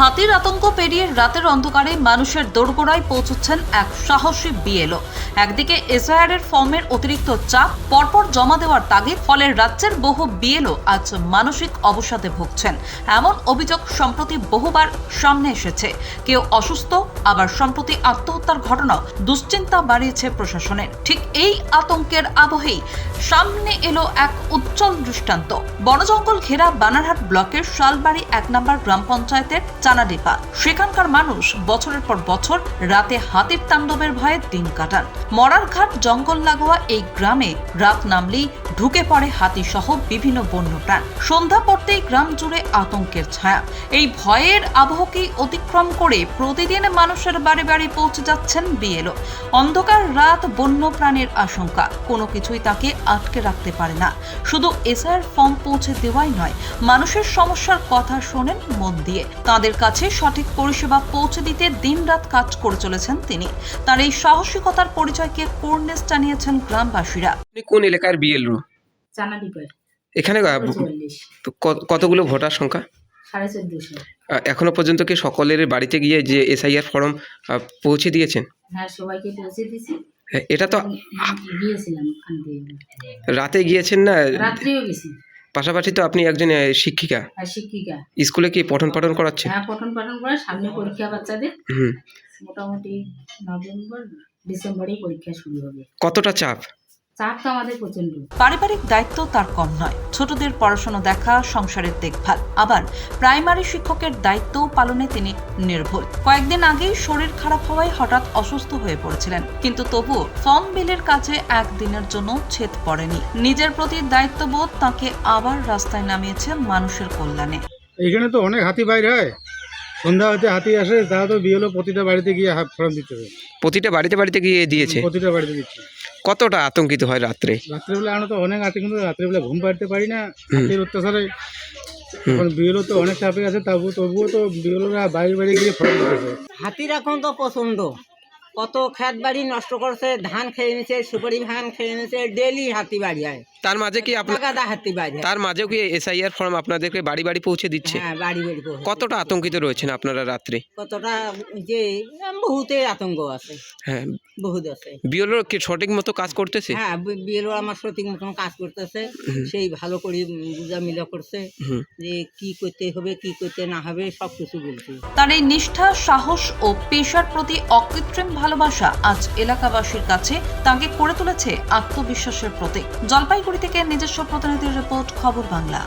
হাতির আতঙ্ক পেরিয়ে রাতের অন্ধকারে মানুষের দোরগোড়ায় পৌঁছচ্ছেন এক সাহসী বিএলও। একদিকে এসআইআর এর ফর্মের অতিরিক্ত চাপ, পরপর জমা দেওয়ার তাগিদ, ফলে রাজ্যের বহু বিএলও আজ মানসিক অবসাদে ভুগছেন। এমন অভিযোগ সম্প্রতি বহুবার সামনে এসেছে। কেউ অসুস্থ, আবার সম্প্রতি আত্মহত্যার ঘটনাও দুশ্চিন্তা বাড়িয়েছে প্রশাসনের ঠিক এই আতঙ্কের আবহেই সামনে এলো এক উজ্জ্বল দৃষ্টান্ত। বনজঙ্গল ঘেরা বানারহাট ব্লকের শালবাড়ি এক নম্বর গ্রাম পঞ্চায়েতের চানাডিপা সেখানকার মানুষ বছরের পর বছর রাতে হাতির তাণ্ডবের ভয়ে দিন কাটান। মরার ঘাট জঙ্গল লাগোয়া এই গ্রামে রাত নামলেই ঢুকে পড়ে হাতি সহ বিভিন্ন বন্যপ্রাণ। সন্ধ্যা পড়তেই গ্রাম জুড়ে আতঙ্কের ছায়া। এই ভয়ের আবহকেই অতিক্রম করে প্রতিদিন মানুষের বাড়ি বাড়ি পৌঁছে যাচ্ছেন বিএলও। অন্ধকার রাত বন্য প্রাণীর আশঙ্কা। কোনো কিছুই তাকে আটকে রাখতে পারে না। শুধু এসআর ফর্ম পৌঁছে দেওয়াই নয়, মানুষের সমস্যার কথা শোনেন মন দিয়ে। তাদের কাছে সঠিক পরিষেবা পৌঁছে দিতে দিনরাত কাজ করে চলেছেন তিনি। তার এই সাহসিকতার পরিচয়কে পূর্ণেশ জানিয়েছেন গ্রামবাসীরা। কোন এলাকার বিএলও এখানে কতগুলো ভোটার সংখ্যা? সাড়ে চোদ্দশো। এখনও পর্যন্ত কি সকলের বাড়িতে গিয়ে যে এসআইআর ফর্ম পৌঁছে দিয়েছেন? হ্যাঁ সবাইকে পৌঁছে দিছি হ্যাঁ, এটা তো গিয়েছিলাম রাতে গিয়েছেন না? রাত্রেও গেছি। পাশাপাশি তো আপনি একজন শিক্ষিকা। শিক্ষিকা। স্কুলে কি পঠন পাঠন করাচ্ছেন? হ্যাঁ পঠন পাঠন করে সামনে পরীক্ষা বাচ্চাদের। হুম। মোটামুটি নভেম্বর ডিসেম্বরেই পরীক্ষা শুরু হবে। কতটা চাপ? চাপ তো আমাদের প্রচণ্ড পারিবারিক দায়িত্ব তার কম নয়। ছোটদের পড়াশোনা দেখা সংসারের দেখভাল। আবার প্রাইমারি শিক্ষকের দায়িত্বও পালনে তিনি নির্ভুল। কয়েকদিন আগেই শরীর খারাপ হওয়ায় হঠাৎ অসুস্থ হয়ে পড়েছিলেন। কিন্তু তবুও ফর্ম বিলের কাছে একদিনের জন্য ছেদ পড়েনি। নিজের প্রতি দায়িত্ববোধ তাকে আবার রাস্তায় নামিয়েছে মানুষের কল্যাণে। এখানে তো অনেক হাতি বাইরে হয়। সন্ধ্যা হতে হাতি আসে তারা তো বিয়েলো প্রতিটা বাড়িতে গিয়ে হাফ ফর্ম দিতে হবে প্রতিটা বাড়িতে বাড়িতে গিয়ে দিয়েছে? প্রতিটা বাড়িতে দিচ্ছে। কতটা আতঙ্কিত হয় রাত্রে? রাত্রেবেলা আমরা তো অনেক আছে কিন্তু রাত্রেবেলা ঘুম পাড়তে পারি না। হাতির অত্যাচারে। এখন বিয়েলো তো অনেক চাপে আছে তবু তবুও তো বিয়েলোরা বাড়ি বাড়ি গিয়ে ফর্ম দিতেছে হাতির এখন তো প্রচণ্ড। কত খেত বাড়ি নষ্ট করছে ধান খেয়ে নিছে সুপারি ধান খেয়ে নিছে ডেলি হাতি বাড়ি হয় তার মাঝে কি তার মাঝেও কি এসআইআর ফর্ম আপনাদেরকে বাড়ি বাড়ি পৌঁছে দিচ্ছে? হ্যাঁ বাড়ি বাড়ি পৌঁছে। কতটা আতঙ্কিত রয়েছেন আপনারা রাত্রে? কতটা যে বহুতেই আতঙ্ক আছে। হ্যাঁ। বহুত আছে। বিএলও কি সঠিক মতো কাজ করতেছে? হ্যাঁ বিয়েরও আমার সঠিক মতন কাজ করতেছে। সেই ভালো করে বুঝা মিলা করছে যে কি করতে হবে কি করতে না হবে সব কিছু বলছে। তার এই নিষ্ঠা সাহস ও পেশার প্রতি অকৃত্রিম ভালোবাসা আজ এলাকাবাসীর কাছে তাকে করে তুলেছে আত্মবিশ্বাসের প্রতীক। জলপাইগুড়ি থেকে নিজস্ব প্রতিনিধির রিপোর্ট খবর বাংলা।